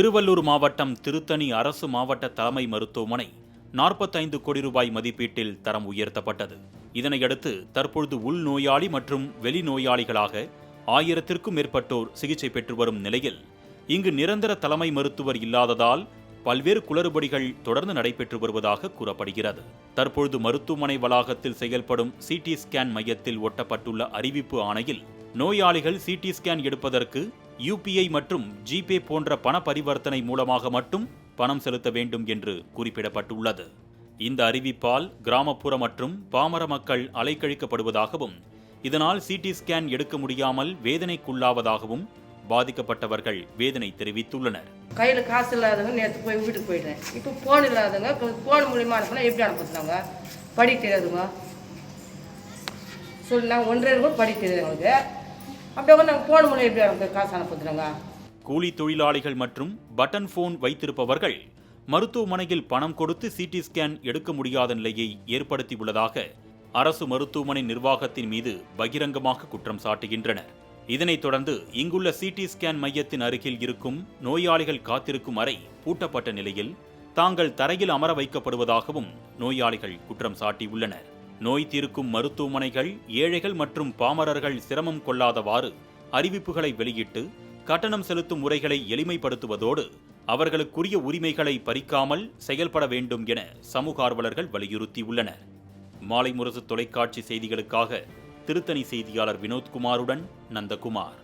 திருவள்ளூர் மாவட்டம் திருத்தணி அரசு மாவட்ட தலைமை மருத்துவமனை நாற்பத்தைந்து கோடி ரூபாய் மதிப்பீட்டில் தரம் உயர்த்தப்பட்டது. இதனையடுத்து தற்பொழுது உள்நோயாளி மற்றும் வெளிநோயாளிகளாக ஆயிரத்திற்கும் மேற்பட்டோர் சிகிச்சை பெற்று வரும் நிலையில் இங்கு நிரந்தர தலைமை மருத்துவர் இல்லாததால் பல்வேறு குளறுபடிகள் தொடர்ந்து நடைபெற்று வருவதாக கூறப்படுகிறது. தற்பொழுது மருத்துவமனை வளாகத்தில் செயல்படும் சிடி ஸ்கேன் மையத்தில் ஒட்டப்பட்டுள்ள அறிவிப்பு ஆணையில் நோயாளிகள் சிடி ஸ்கேன் எடுப்பதற்கு யுபிஐ மற்றும் ஜிபே போன்ற பண பரிவர்த்தனை மூலமாக மட்டும் பணம் செலுத்த வேண்டும் என்று குறிப்பிடப்பட்டுள்ளது. இந்த அறிவிப்பால் கிராமப்புற மற்றும் பாமர மக்கள் அலைக்கழிக்கப்படுவதாகவும் இதனால் சிடி ஸ்கேன் எடுக்க முடியாமல் வேதனைக்குள்ளாவதாகவும் பாதிக்கப்பட்டவர்கள் வேதனை தெரிவித்துள்ளனர். கையில் காசு இல்லாதவங்க நேற்று போய் வீட்டுக்கு போயிட்டேன். இப்போ ஃபோன் இல்லாதவங்க ஃபோன் மூலியமாக அனுப்பினா எப்படி அனுப்புறாங்க படிக்க தெரியாதுங்க சொல்லி நாங்கள் ஒன்றரை கூட படிக்க தெரியாது எங்களுக்கு அப்படியே நாங்கள் ஃபோன் மூலியம் எப்படி காசு அனுப்புறாங்க கூலி தொழிலாளிகள் மற்றும் பட்டன் ஃபோன் வைத்திருப்பவர்கள் மருத்துவமனையில் பணம் கொடுத்து சிடி ஸ்கேன் எடுக்க முடியாத நிலையை ஏற்படுத்தியுள்ளதாக அரசு மருத்துவமனை நிர்வாகத்தின் மீது பகிரங்கமாக குற்றம் சாட்டுகின்றனர். இதனைத் தொடர்ந்து இங்குள்ள சிடி ஸ்கேன் மையத்தின் அருகில் இருக்கும் நோயாளிகள் காத்திருக்கும் அறை பூட்டப்பட்ட நிலையில் தாங்கள் தரையில் அமர வைக்கப்படுவதாகவும் நோயாளிகள் குற்றம் சாட்டியுள்ளனர். நோய் தீர்க்கும் மருத்துவமனைகள் ஏழைகள் மற்றும் பாமரர்கள் சிரமம் கொள்ளாதவாறு அறிவிப்புகளை வெளியிட்டு கட்டணம் செலுத்தும் முறைகளை எளிமைப்படுத்துவதோடு அவர்களுக்குரிய உரிமைகளை பறிக்காமல் செயல்பட வேண்டும் என சமூக ஆர்வலர்கள் வலியுறுத்தியுள்ளனர். மாலை முரசு தொலைக்காட்சி செய்திகளுக்காக திருத்தணி செய்தியாளர் வினோத்குமாருடன் நந்தகுமார்.